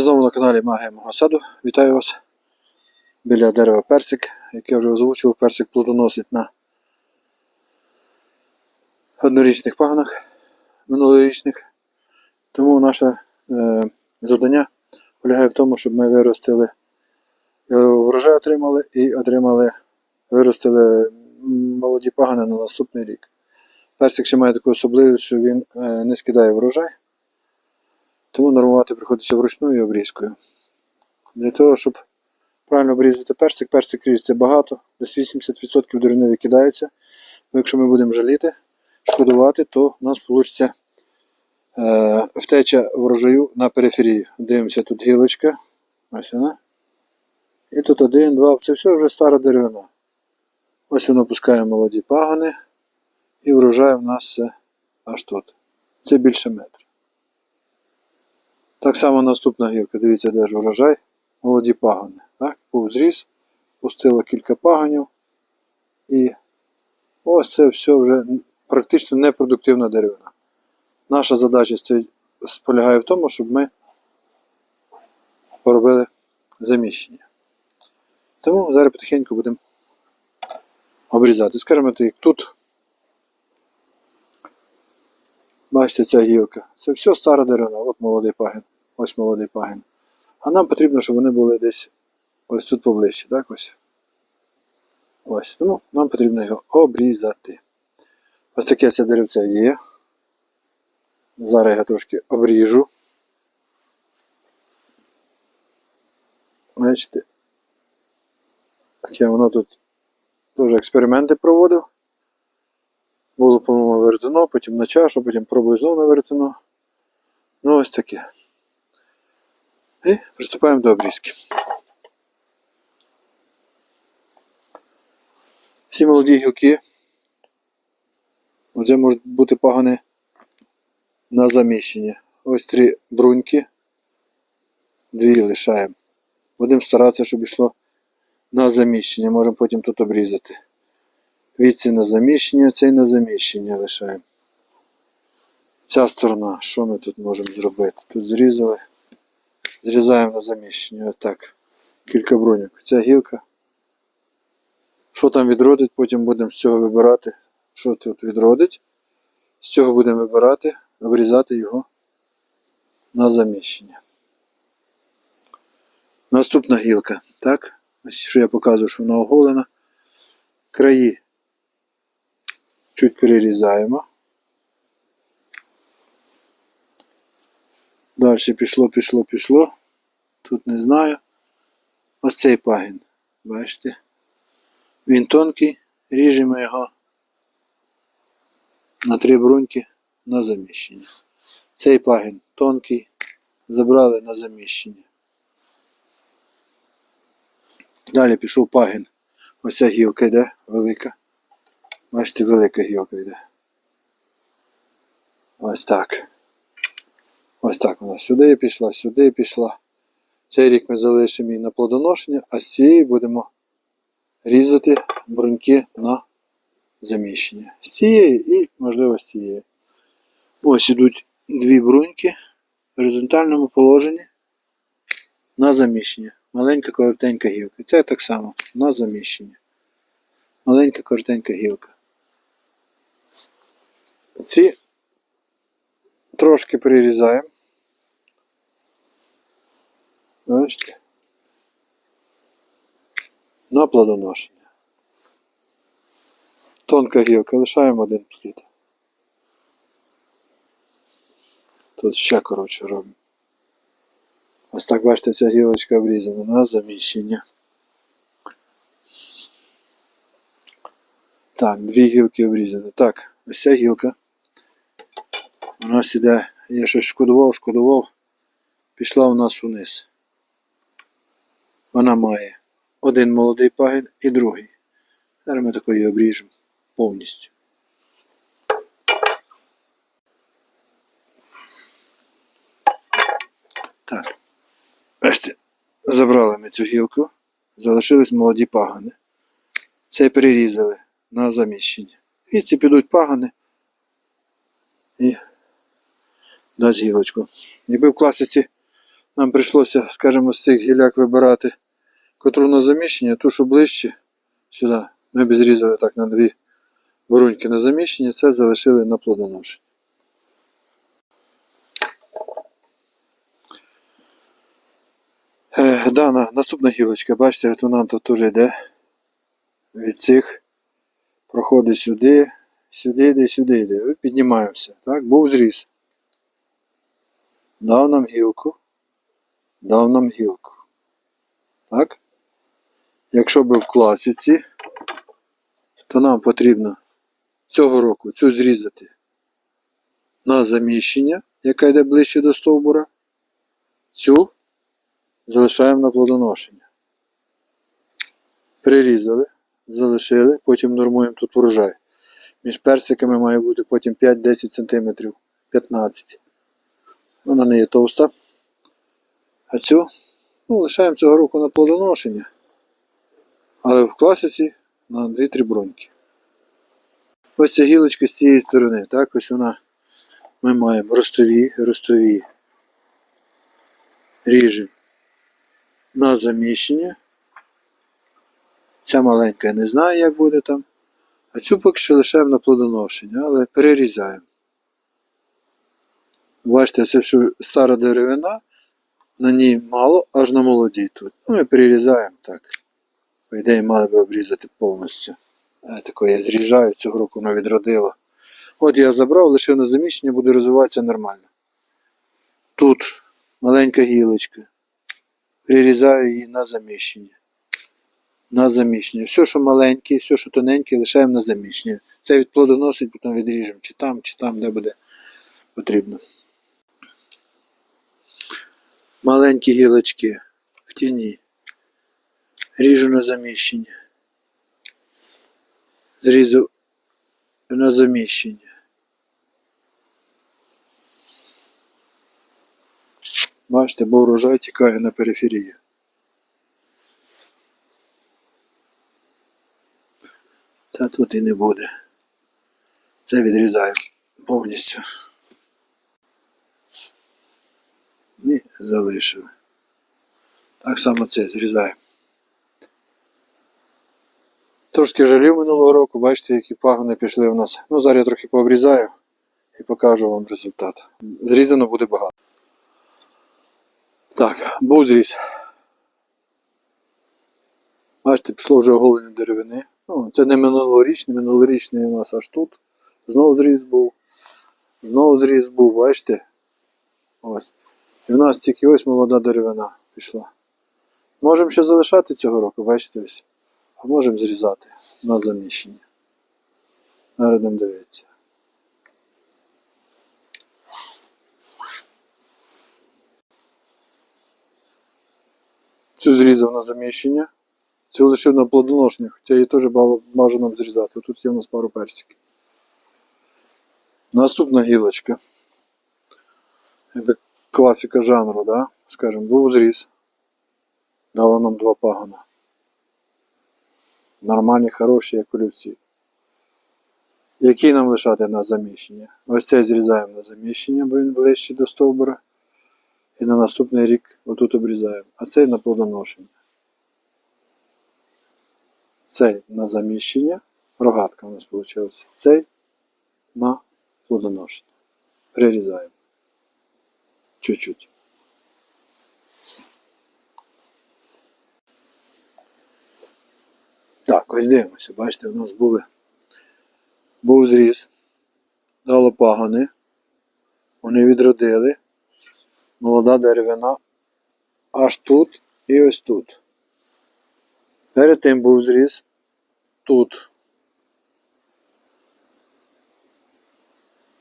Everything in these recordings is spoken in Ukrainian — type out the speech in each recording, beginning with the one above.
знову на каналі Магія мого саду. Вітаю вас біля дерева персик, як я вже озвучував, персик плодоносить на однорічних пагонах минулорічних. Тому наше е, завдання полягає в тому, щоб ми виростили, е, врожай отримали і отримали, виростили молоді пагони на наступний рік. Персик ще має таку особливість, що він е, не скидає врожай. Тому нормувати приходиться вручну і обрізкою. Для того, щоб правильно обрізати персик, персик ріжеться багато, десь 80% деревини викидається. Якщо ми будемо жаліти, шкодувати, то у нас вийде е, втеча врожаю на периферії. Дивимося, тут гілочка. Ось вона. І тут один, два. Це все вже стара деревина. Ось воно пускає молоді пагони. І врожай у нас е, аж тут. Це більше метра. Так само наступна гілка, дивіться, де ж урожай, молоді пагони. Так? Був зріз, пустило кілька пагонів. І ось це все вже практично непродуктивна деревина. Наша задача полягає в тому, щоб ми поробили заміщення. Тому зараз потихеньку будемо обрізати. Скажімо так, тут. Бачите, ця гілка. Це все стара деревина, от молодий пагін. Ось молодий пагін. А нам потрібно, щоб вони були десь ось тут поближче, так ось. Ось. Тому нам потрібно його обрізати. Ось таке це деревце є. Зараз я трошки обріжу. Бачите. Таке воно тут дуже експерименти проводив. Було, по-моєму, веретено, потім на чашу, потім пробую знову на веретено. Ну ось таке. І приступаємо до обрізки. Всі молоді гілки. Вже можуть бути пагани на заміщення. Ось три бруньки. Дві лишаємо. Будемо старатися, щоб йшло на заміщення. Можемо потім тут обрізати. Віці на заміщення, цей на заміщення лишаємо. Ця сторона, що ми тут можемо зробити? Тут зрізали. Зрізаємо на заміщення. Отак. Кілька броньок. Ця гілка. Що там відродить, потім будемо з цього вибирати, що тут відродить. З цього будемо вибирати, обрізати його на заміщення. Наступна гілка. Так? Ось що я показую, що вона оголена. Краї чуть перерізаємо. Далі пішло, пішло, пішло. Тут не знаю. Ось цей пагін. Бачите? Він тонкий, ріжемо його на три бруньки на заміщення. Цей пагін тонкий, забрали на заміщення. Далі пішов пагін. Ось гілка йде велика. Бачите, велика гілка йде. Ось так. Ось так вона сюди пішла, сюди пішла. Цей рік ми залишимо її на плодоношення, а з цієї будемо різати бруньки на заміщення. З цієї і, можливо, з цієї. Ось ідуть дві бруньки в горизонтальному положенні на заміщення. Маленька коротенька гілка. Це так само на заміщення. Маленька коротенька гілка. Ці трошки прирізаємо. Бачите? На плодоношення. Тонка гілка, лишаємо один плід. Тут ще коротше робимо. Ось так бачите, ця гілочка обрізана на заміщення. Так, дві гілки обрізані. Так, ось ця гілка. У нас іде, я щось шкодував, шкодував, пішла у нас униз. Вона має один молодий пагін і другий. Зараз ми такої обріжемо повністю. Так. Бачите, забрали ми цю гілку, залишились молоді пагани. Цей перерізали на заміщення. І ці підуть пагани і дасть гілочку. Якби в класиці Нам прийшлося, скажімо, з цих гіляк вибирати котру на заміщення, ту, що ближче сюди. Ми б зрізали так на дві бруньки на заміщення, це залишили на плодоношення. Е, Дана, наступна гілочка, бачите, от вона тут теж йде від цих, проходить сюди, сюди йде, сюди йде. Піднімаємося. Так, був зріз. Дав нам гілку, дав нам гілку. Так? Якщо би в класиці, то нам потрібно цього року цю зрізати на заміщення, яка йде ближче до стовбура. Цю залишаємо на плодоношення. Прирізали, залишили, потім нормуємо тут врожай. Між персиками має бути потім 5-10 см, 15 Вона не є товста. А цю ну, лишаємо цього року на плодоношення. Але в класиці на 2-3 броньки. Ось ця гілочка з цієї сторони. Так, ось вона. Ми маємо ростові, ростові. Ріжемо на заміщення. Ця маленька я не знаю, як буде там. А цю поки що лишаємо на плодоношення, але перерізаємо. Бачите, це що стара деревина, на ній мало, аж на молодій тут. Ну і перерізаємо так. По ідеї, мали би обрізати повністю. А таке я зріжаю, цього року воно відродило. От я забрав, лишив на заміщення, буде розвиватися нормально. Тут маленька гілочка. Прирізаю її на заміщення. На заміщення. Все, що маленьке, все, що тоненьке, лишаємо на заміщення. Це від плодоносить, потім відріжемо чи там, чи там, де буде потрібно. Маленькі гілочки в тіні. Ріжу на заміщення. Зрізу на заміщення. Бачите, бо урожай тікає на периферію. Та тут і не буде. Це відрізаємо повністю. І залишили. Так само це зрізаємо. Трошки жалів минулого року, бачите, які пагони пішли у нас. Ну, зараз я трохи пообрізаю і покажу вам результат. Зрізано буде багато. Так, був зріз. Бачите, пішло вже оголення деревини. Ну, це не минулорічний, минулорічний у нас аж тут. Знову зріз був. Знову зріз був, бачите? Ось. І в нас тільки ось молода деревина пішла. Можемо ще залишати цього року, бачите ось. А можемо зрізати на заміщення. Зараз будемо дивитися. Цю зрізав на заміщення. Цю лишив на плодоношення, хоча її теж бажано зрізати. Тут є у нас пару персиків. Наступна гілочка. Якби класика жанру, да? скажімо, був зріз. Дала нам два пагана. Нормальні, хороші, як олівці. Який нам лишати на заміщення? Ось цей зрізаємо на заміщення, бо він ближче до стовбура. І на наступний рік отут обрізаємо. А цей на плодоношення. Цей на заміщення. Рогатка у нас вийшла. Цей на плодоношення. Прирізаємо. Чуть-чуть. Так, ось дивимося. Бачите, у нас були був зріз, дало пагони, вони відродили. Молода деревина аж тут і ось тут. Перед тим був зріз тут.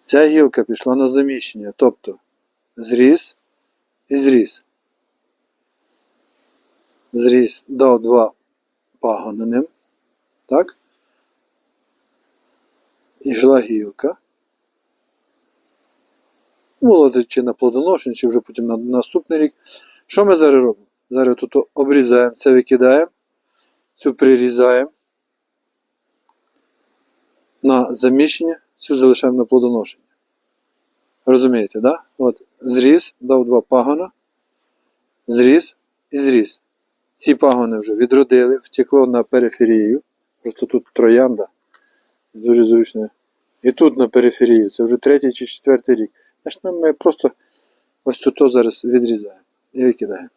Ця гілка пішла на заміщення, тобто зріз і зріз. Зріз дав два пагони. Так? І жила гілка. Молоди чи на плодоношення, чи вже потім на наступний рік. Що ми зараз робимо? Зараз тут обрізаємо, це викидаємо, цю прирізаємо на заміщення, цю залишаємо на плодоношення. Розумієте, да? От, зріз, дав два пагона, зріс і зріс. Ці пагони вже відродили, втекло на периферію. Просто тут троянда. Дуже зручно. І тут на периферію. Це вже третій чи четвертий рік. Значить, нам ми просто ось тут зараз відрізаємо і викидаємо.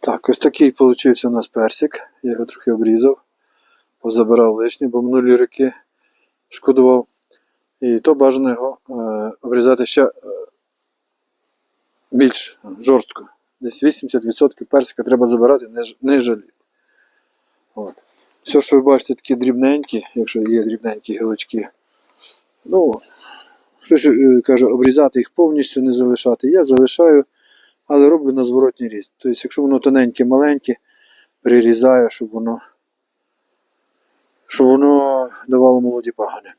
Так, ось такий вийшов у нас персик. Я його трохи обрізав, позабирав лишнє, бо минулі роки шкодував. І то бажано його е, обрізати ще е, більш жорстко. Десь 80% персика треба забирати, не, жаліти. От. Все, що ви бачите, такі дрібненькі, якщо є дрібненькі гілочки. Ну, хтось е, каже, обрізати їх повністю не залишати. Я залишаю, але роблю на зворотній ріст. Тобто, якщо воно тоненьке, маленьке, прирізаю, щоб воно, щоб воно давало молоді пагони.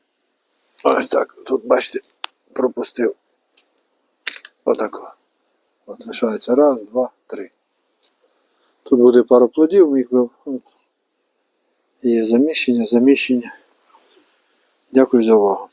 Ось так. Тут, бачите, пропустив. Отако. От лишається раз, два, три. Тут буде пару плодів, міг би. Є заміщення, заміщення. Дякую за увагу.